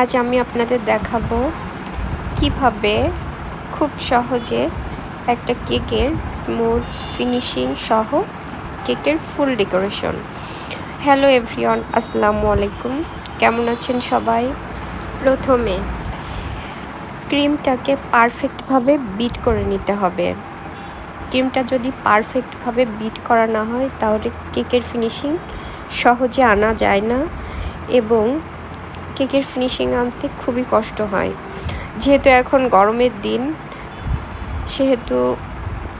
আজ আমি আপনাদের দেখাবো কীভাবে খুব সহজে একটা কেকের স্মুথ ফিনিশিং সহ কেকের ফুল ডেকোরেশন। হ্যালো এভরিওয়ান, আসসালামু আলাইকুম। কেমন আছেন সবাই? প্রথমে ক্রিমটাকে পারফেক্টভাবে বিট করে নিতে হবে। ক্রিমটা যদি পারফেক্টভাবে বিট করা না হয়, তাহলে কেকের ফিনিশিং সহজে আনা যায় না এবং কেকের ফিনিশিং আনতে খুবই কষ্ট হয়। যেহেতু এখন গরমের দিন, সেহেতু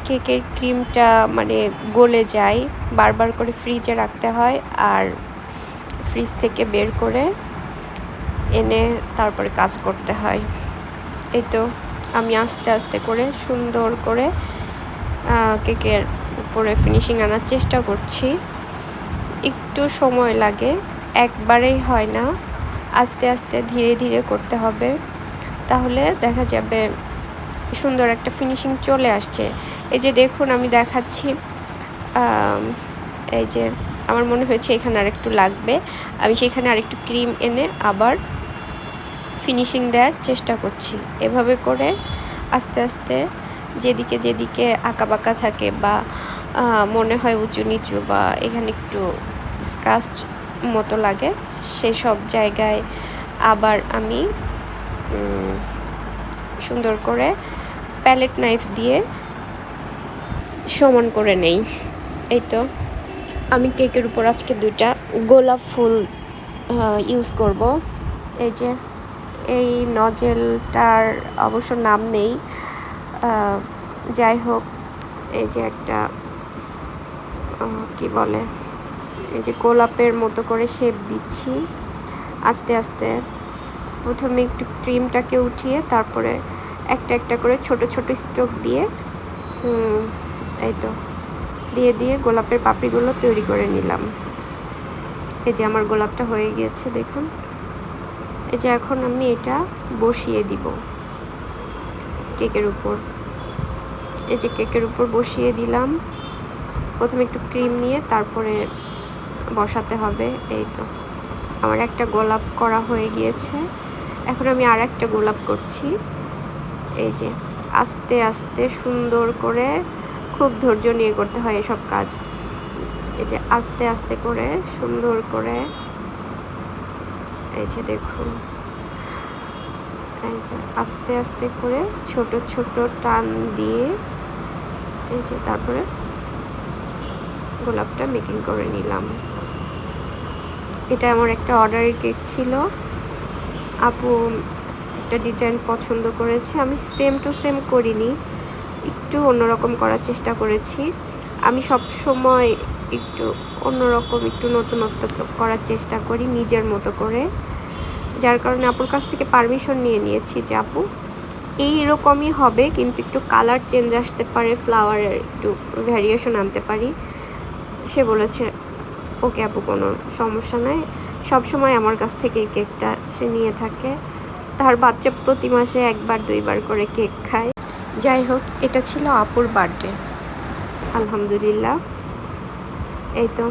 কেকের ক্রিমটা মানে গলে যায়, বারবার করে ফ্রিজে রাখতে হয় আর ফ্রিজ থেকে বের করে এনে তারপরে কাজ করতে হয়। এই তো আমি আস্তে আস্তে করে সুন্দর করে কেকের উপরে ফিনিশিং আনার চেষ্টা করছি। একটু সময় লাগে, একবারেই হয় না। আস্তে আস্তে ধীরে ধীরে করতে হবে। তাহলে দেখা যাবে সুন্দর একটা ফিনিশিং চলে আসছে। এই যে দেখুন, আমি দেখাচ্ছি। এই যে আমার মনে হয়েছে এখানে আরেকটু লাগবে। আমি সেখানে আরেকটু ক্রিম এনে আবার ফিনিশিং দেওয়ার চেষ্টা করছি। এভাবে করে আস্তে আস্তে যেদিকে যেদিকে আঁকা বাঁকা থাকে বা মনে হয় উঁচু নিচু বা এখানে একটু স্ক্রাচ মতো লাগে। সেসব জায়গায় আবার আমি সুন্দর করে প্যালেট নাইফ দিয়ে সমান করে নেই। এই তো, আমি কেকের উপর আজকে দুইটা গোলাপ ফুল ইউজ করব। এই যে, এই নজেলটার অবশ্য নাম নেই। যাই হোক, এই যে একটা কি বলে? এই যে গোলাপের মতো করে শেপ দিচ্ছি। আস্তে আস্তে প্রথমে একটু ক্রিমটাকে উঠিয়ে তারপরে একটা একটা করে ছোট ছোট স্টোক দিয়ে এই তো, দিয়ে দিয়ে গোলাপের পাপড়িগুলো তৈরি করে নিলাম। এই যে আমার গোলাপটা হয়ে গিয়েছে, দেখুন। এই যে এখন আমি এটা বসিয়ে দিব কেকের উপর। এই যে কেকের উপর বসিয়ে দিলাম। প্রথমে একটু ক্রিম নিয়ে তারপরে বসাতে হবে, এই তো। আমার একটা গোলাপ করা হয়ে গিয়েছে। এখন আমি আর একটা গোলাপ করছি। এই যে, আস্তে আস্তে সুন্দর করে খুব ধৈর্য নিয়ে করতে হয় এসব কাজ। এই যে, আস্তে আস্তে করে সুন্দর করে এই যে দেখুন। এই যে, আস্তে আস্তে করে ছোট ছোট টান দিয়ে এই যে তারপরে গোলাপটা মেকিং করে নিলাম। এটা আমার একটা অর্ডারের কেক ছিল। আপু একটা ডিজাইন পছন্দ করেছে। আমি সেম টু সেম করিনি, একটু অন্যরকম করার চেষ্টা করেছি। আমি সব সময় একটু অন্যরকম, একটু নতুনত্ব করার চেষ্টা করি নিজের মতো করে। যার কারণে আপুর কাছ থেকে পারমিশন নিয়ে নিয়েছি যে, আপু এই রকমই হবে, কিন্তু একটু কালার চেঞ্জ আসতে পারে ফ্লাওয়ারের একটু ভ্যারিয়েশন আনতে পারি। সে বলেছে ওকে আপু কোনো সমস্যা নাই। সবসময় আমার কাছ থেকে এই কেকটা সে নিয়ে থাকে। তার বাচ্চা প্রতি মাসে একবার দুইবার করে কেক খায়। যাই হোক এটা ছিল আপুর বার্থডে। আলহামদুলিল্লাহ। এই তো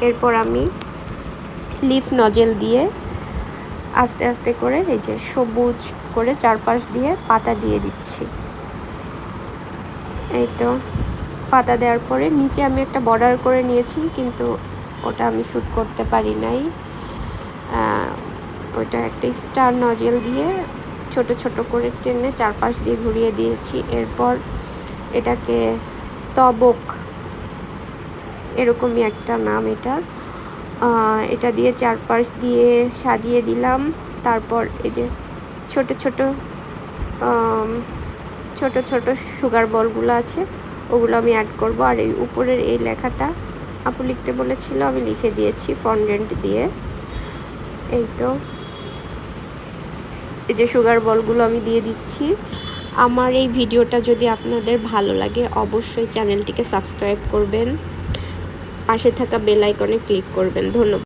এরপর আমি লিফ নজেল দিয়ে আস্তে আস্তে করে এই যে সবুজ করে চারপাশ দিয়ে পাতা দিয়ে দিচ্ছি। এই তো পাতা দেওয়ার পরে নিচে আমি একটা বর্ডার করে নিয়েছি কিন্তু ওটা আমি শ্যুট করতে পারি নাই। ওটা একটা স্টার নজেল দিয়ে ছোট ছোট করে টেনে চারপাশ দিয়ে ঘুরিয়ে দিয়েছি। এরপর এটাকে তবক, এরকমই একটা নাম এটার এটা দিয়ে চারপাশ দিয়ে সাজিয়ে দিলাম। তারপর এই যে ছোট ছোট ছোট ছোট সুগার বলগুলো আছে, ওগুলো আমি অ্যাড করব। আর এই উপরের এই লেখাটা আপু লিখতে বলেছিল, আমি লিখে দিয়েছি ফন্ডেন্ট দিয়ে। এই তো। এই যে সুগার বলগুলো আমি দিয়ে দিচ্ছি। আমার এই ভিডিওটা যদি আপনাদের ভালো লাগে, অবশ্যই চ্যানেলটিকে সাবস্ক্রাইব করবেন। পাশে থাকা বেল আইকনে ক্লিক করবেন। ধন্যবাদ।